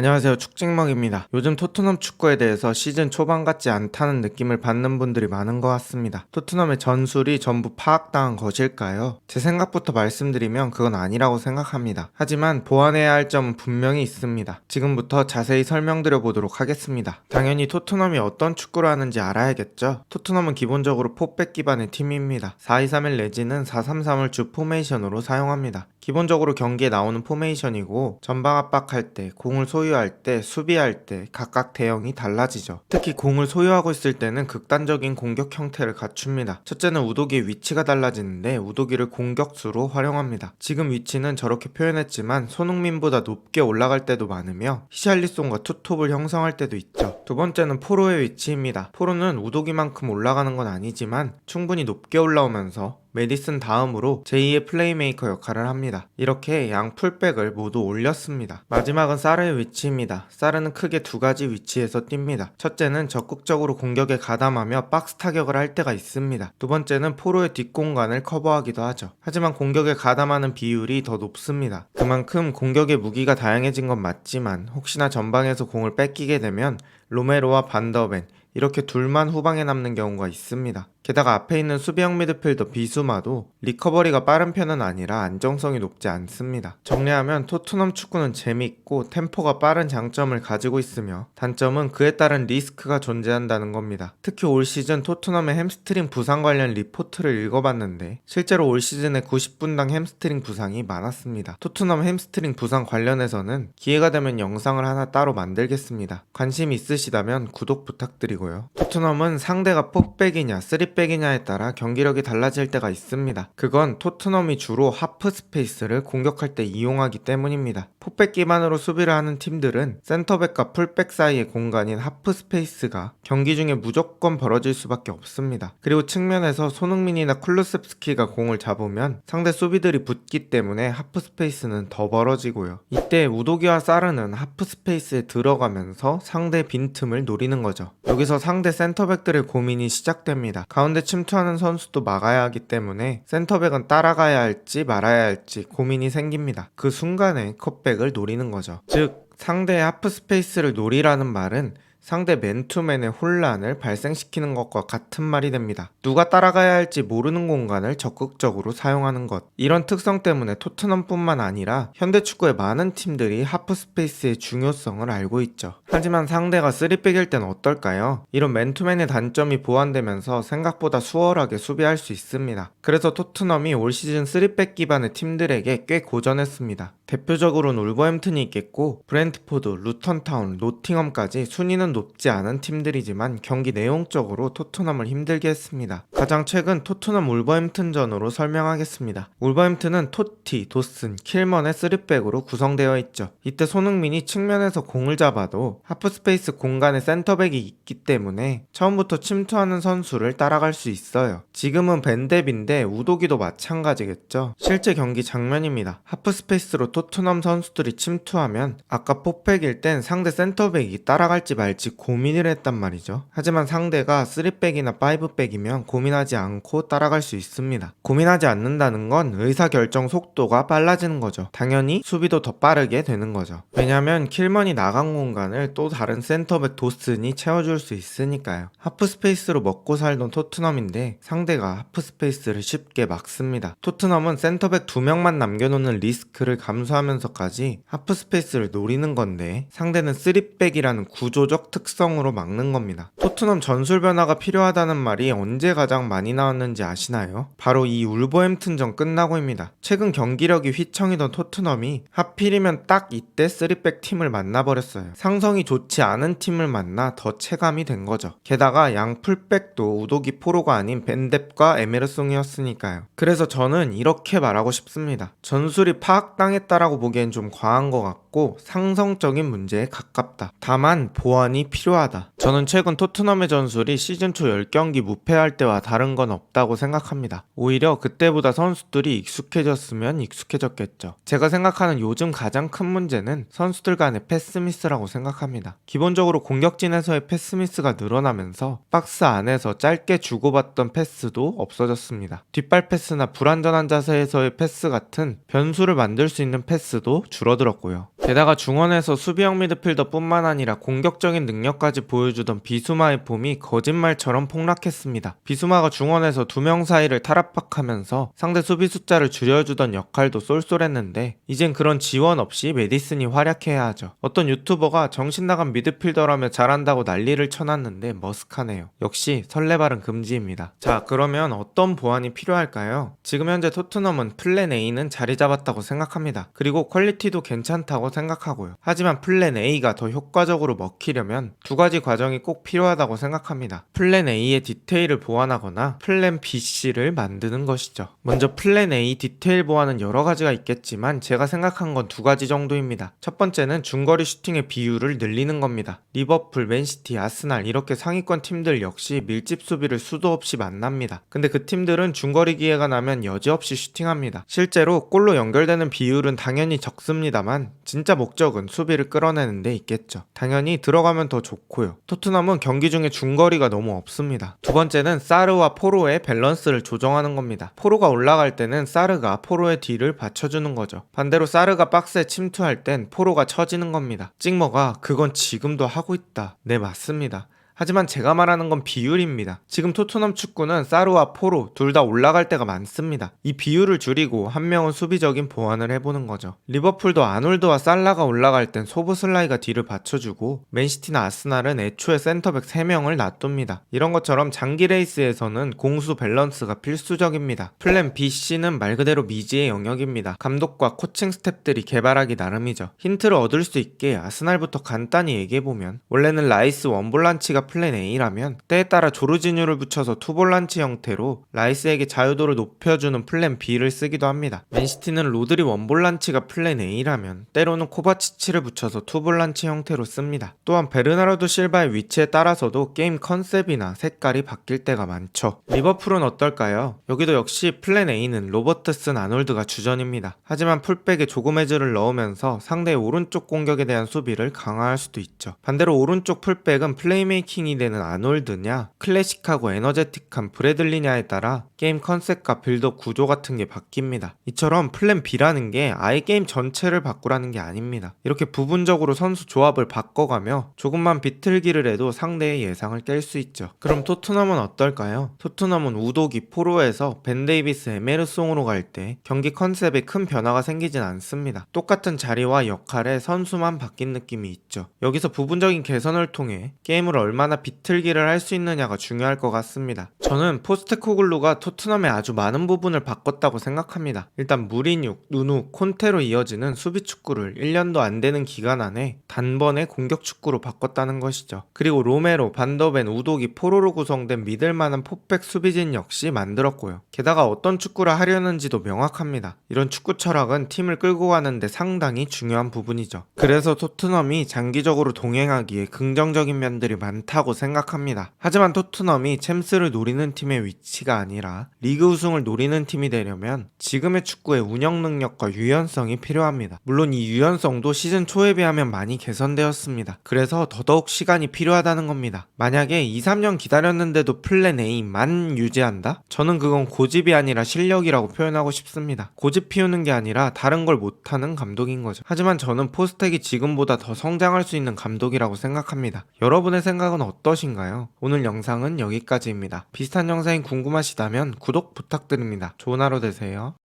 안녕하세요 축직먹입니다. 요즘 토트넘 축구에 대해서 시즌 초반 같지 않다는 느낌을 받는 분들이 많은 것 같습니다. 토트넘의 전술이 전부 파악당한 것일까요? 제 생각부터 말씀드리면 그건 아니라고 생각합니다. 하지만 보완해야 할 점은 분명히 있습니다. 지금부터 자세히 설명드려 보도록 하겠습니다. 당연히 토트넘이 어떤 축구를 하는지 알아야겠죠? 토트넘은 기본적으로 포백 기반의 팀입니다. 4-2-3-1 내지는 4-3-3을 주 포메이션으로 사용합니다. 기본적으로 경기에 나오는 포메이션이고 전방 압박할 때, 공을 소유할 때, 수비할 때 각각 대형이 달라지죠. 특히 공을 소유하고 있을 때는 극단적인 공격 형태를 갖춥니다. 첫째는 우도기의 위치가 달라지는데 우도기를 공격수로 활용합니다. 지금 위치는 저렇게 표현했지만 손흥민보다 높게 올라갈 때도 많으며 히샬리송과 투톱을 형성할 때도 있죠. 두 번째는 포로의 위치입니다. 포로는 우도기만큼 올라가는 건 아니지만 충분히 높게 올라오면서 메디슨 다음으로 제2의 플레이메이커 역할을 합니다. 이렇게 양 풀백을 모두 올렸습니다. 마지막은 사르의 위치입니다. 사르는 크게 두 가지 위치에서 뜁니다. 첫째는 적극적으로 공격에 가담하며 박스 타격을 할 때가 있습니다. 두 번째는 포로의 뒷공간을 커버하기도 하죠. 하지만 공격에 가담하는 비율이 더 높습니다. 그만큼 공격의 무기가 다양해진 건 맞지만 혹시나 전방에서 공을 뺏기게 되면 로메로와 반더벤 이렇게 둘만 후방에 남는 경우가 있습니다. 게다가 앞에 있는 수비형 미드필더 비수마도 리커버리가 빠른 편은 아니라 안정성이 높지 않습니다. 정리하면 토트넘 축구는 재밌고 템포가 빠른 장점을 가지고 있으며 단점은 그에 따른 리스크가 존재한다는 겁니다. 특히 올 시즌 토트넘의 햄스트링 부상 관련 리포트를 읽어봤는데 실제로 올 시즌에 90분당 햄스트링 부상이 많았습니다. 토트넘 햄스트링 부상 관련해서는 기회가 되면 영상을 하나 따로 만들겠습니다. 관심 있으시다면 구독 부탁드리고 요. 토트넘은 상대가 폭백이냐 3백이냐에 따라 경기력이 달라질 때가 있습니다. 그건 토트넘이 주로 하프 스페이스를 공격할 때 이용하기 때문입니다. 폭백 기반으로 수비를 하는 팀들은 센터백과 풀백 사이의 공간인 하프 스페이스가 경기 중에 무조건 벌어질 수밖에 없습니다. 그리고 측면에서 손흥민이나 쿨루셉스키가 공을 잡으면 상대 수비들이 붙기 때문에 하프 스페이스는 더 벌어지고요. 이때 우도기와 사르는 하프 스페이스에 들어가면서 상대 빈틈을 노리는 거죠. 여기서 상대 센터백들의 고민이 시작됩니다. 가운데 침투하는 선수도 막아야 하기 때문에 센터백은 따라가야 할지 말아야 할지 고민이 생깁니다. 그 순간에 컷백 을 노리는 거죠. 즉 상대의 하프 스페이스를 노리라는 말은 상대 맨투맨의 혼란을 발생시키는 것과 같은 말이 됩니다. 누가 따라가야 할지 모르는 공간을 적극적으로 사용하는 것. 이런 특성 때문에 토트넘뿐만 아니라 현대 축구의 많은 팀들이 하프 스페이스의 중요성을 알고 있죠. 하지만 상대가 3백일 땐 어떨까요? 이런 맨투맨의 단점이 보완되면서 생각보다 수월하게 수비할 수 있습니다. 그래서 토트넘이 올 시즌 3백 기반의 팀들에게 꽤 고전했습니다. 대표적으로는 울버햄튼이 있겠고 브렌트포드, 루턴타운, 노팅엄까지 순위는 높지 않은 팀들이지만 경기 내용적으로 토트넘을 힘들게 했습니다. 가장 최근 토트넘 울버햄튼전으로 설명하겠습니다. 울버햄튼은 토티, 도슨, 킬먼의 3백으로 구성되어 있죠. 이때 손흥민이 측면에서 공을 잡아도 하프스페이스 공간에 센터백이 있기 때문에 처음부터 침투하는 선수를 따라갈 수 있어요. 지금은 벤뎁인데 우도기도 마찬가지겠죠. 실제 경기 장면입니다. 하프스페이스로 토트넘 선수들이 침투하면 아까 포백일 땐 상대 센터백이 따라갈지 말지 고민을 했단 말이죠. 하지만 상대가 3백이나 5백이면 고민하지 않고 따라갈 수 있습니다. 고민하지 않는다는 건 의사결정 속도가 빨라지는 거죠. 당연히 수비도 더 빠르게 되는 거죠. 왜냐면 킬먼이 나간 공간을 또 다른 센터백 도슨이 채워줄 수 있으니까요. 하프 스페이스로 먹고 살던 토트넘인데 상대가 하프 스페이스를 쉽게 막습니다. 토트넘은 센터백 두 명만 남겨놓는 리스크를 감수하면서까지 하프 스페이스를 노리는 건데 상대는 3백이라는 구조적 특성으로 막는 겁니다. 토트넘 전술 변화가 필요하다는 말이 언제 가장 많이 나왔는지 아시나요? 바로 이 울버햄튼전 끝나고입니다. 최근 경기력이 휘청이던 토트넘이 하필이면 딱 이때 3백 팀을 만나버렸어요. 상성이 좋지 않은 팀을 만나 더 체감이 된 거죠. 게다가 양 풀백도 우도기 포로가 아닌 벤뎁과 에메르송이었으니까요. 그래서 저는 이렇게 말하고 싶습니다. 전술이 파악당했다라고 보기엔 좀 과한 것 같고 상성적인 문제에 가깝다. 다만 보완이 필요하다. 저는 최근 토트넘의 전술이 시즌 초 10경기 무패할 때와 다른 건 없다고 생각합니다. 오히려 그때보다 선수들이 익숙해졌으면 익숙해졌겠죠. 제가 생각하는 요즘 가장 큰 문제는 선수들 간의 패스미스라고 생각합니다. 기본적으로 공격진에서의 패스미스가 늘어나면서 박스 안에서 짧게 주고받던 패스도 없어졌습니다. 뒷발 패스나 불안전한 자세에서의 패스 같은 변수를 만들 수 있는 패스도 줄어들었고요. 게다가 중원에서 수비형 미드필더뿐만 아니라 공격적인 능력까지 보여주던 비수마의 폼이 거짓말처럼 폭락했습니다. 비수마가 중원에서 두 명 사이를 탈압박하면서 상대 수비 숫자를 줄여주던 역할도 쏠쏠했는데 이젠 그런 지원 없이 메디슨이 활약해야 하죠. 어떤 유튜버가 정신 나간 미드필더라며 잘한다고 난리를 쳐놨는데 머쓱하네요. 역시 설레발은 금지입니다. 자 그러면 어떤 보완이 필요할까요? 지금 현재 토트넘은 플랜 A는 자리 잡았다고 생각합니다. 그리고 퀄리티도 괜찮다고 생각하고요. 하지만 플랜 A가 더 효과적으로 먹히려면 두 가지 과정 이 꼭 필요하다고 생각합니다. 플랜 A의 디테일을 보완하거나 플랜 BC를 만드는 것이죠. 먼저 플랜 A 디테일 보완은 여러 가지가 있겠지만 제가 생각한 건 두 가지 정도입니다. 첫 번째는 중거리 슈팅의 비율을 늘리는 겁니다. 리버풀, 맨시티, 아스날 이렇게 상위권 팀들 역시 밀집 수비를 수도 없이 만납니다. 근데 그 팀들은 중거리 기회가 나면 여지없이 슈팅합니다. 실제로 골로 연결되는 비율은 당연히 적습니다만 진짜 목적은 수비를 끌어내는 데 있겠죠. 당연히 들어가면 더 좋고요. 토트넘은 경기 중에 중거리가 너무 없습니다. 두 번째는 사르와 포로의 밸런스를 조정하는 겁니다. 포로가 올라갈 때는 사르가 포로의 뒤를 받쳐주는 거죠. 반대로 사르가 박스에 침투할 땐 포로가 처지는 겁니다. 찍머가 그건 지금도 하고 있다. 네 맞습니다. 하지만 제가 말하는 건 비율입니다. 지금 토트넘 축구는 사르와 포로 둘 다 올라갈 때가 많습니다. 이 비율을 줄이고 한 명은 수비적인 보완을 해보는 거죠. 리버풀도 아놀드와 살라가 올라갈 땐 소보슬라이가 뒤를 받쳐주고 맨시티나 아스날은 애초에 센터백 3명을 놔둡니다. 이런 것처럼 장기 레이스에서는 공수 밸런스가 필수적입니다. 플랜 B, C는 말 그대로 미지의 영역입니다. 감독과 코칭 스탭들이 개발하기 나름이죠. 힌트를 얻을 수 있게 아스날부터 간단히 얘기해보면 원래는 라이스 원볼란치가 플랜 A라면 때에 따라 조르지뉴를 붙여서 투볼란치 형태로 라이스에게 자유도를 높여주는 플랜 B를 쓰기도 합니다. 맨시티는 로드리 원볼란치가 플랜 A라면 때로는 코바치치를 붙여서 투볼란치 형태로 씁니다. 또한 베르나르도 실바의 위치에 따라서도 게임 컨셉이나 색깔이 바뀔 때가 많죠. 리버풀은 어떨까요? 여기도 역시 플랜 A는 로버트슨 아놀드가 주전입니다. 하지만 풀백에 조금 해즈를 넣으면서 상대의 오른쪽 공격에 대한 수비를 강화할 수도 있죠. 반대로 오른쪽 풀백은 플레이메이킹 이 되는 아놀드냐, 클래식하고 에너제틱한 브래들리냐에 따라 게임 컨셉과 빌드업 구조 같은 게 바뀝니다. 이처럼 플랜 B라는 게 아예 게임 전체를 바꾸라는 게 아닙니다. 이렇게 부분적으로 선수 조합을 바꿔가며 조금만 비틀기를 해도 상대의 예상을 깰 수 있죠. 그럼 토트넘은 어떨까요? 토트넘은 우도기 포로에서 벤 데이비스 에메르송으로 갈 때 경기 컨셉에 큰 변화가 생기진 않습니다. 똑같은 자리와 역할에 선수만 바뀐 느낌이 있죠. 여기서 부분적인 개선을 통해 게임을 얼마 나 비틀기를 할 수 있느냐가 중요할 것 같습니다. 저는 포스테코글루가 토트넘의 아주 많은 부분을 바꿨다고 생각합니다. 일단 무리뉴, 누누, 콘테로 이어지는 수비 축구를 1년도 안 되는 기간 안에 단번에 공격 축구로 바꿨다는 것이죠. 그리고 로메로, 반더벤, 우도기, 포로로 구성된 믿을만한 포백 수비진 역시 만들었고요. 게다가 어떤 축구를 하려는지도 명확합니다. 이런 축구 철학은 팀을 끌고 가는데 상당히 중요한 부분이죠. 그래서 토트넘이 장기적으로 동행하기에 긍정적인 면들이 많다 고 생각합니다. 하지만 토트넘이 챔스를 노리는 팀의 위치가 아니라 리그 우승을 노리는 팀이 되려면 지금의 축구의 운영 능력과 유연성이 필요합니다. 물론 이 유연성도 시즌 초에 비하면 많이 개선되었습니다. 그래서 더더욱 시간이 필요하다는 겁니다. 만약에 2, 3년 기다렸는데도 플랜 A만 유지한다? 저는 그건 고집이 아니라 실력이라고 표현하고 싶습니다. 고집 피우는 게 아니라 다른 걸 못하는 감독인 거죠. 하지만 저는 포스텍이 지금보다 더 성장할 수 있는 감독이라고 생각합니다. 여러분의 생각은 어떠신가요? 오늘 영상은 여기까지입니다. 비슷한 영상이 궁금하시다면 구독 부탁드립니다. 좋은 하루 되세요.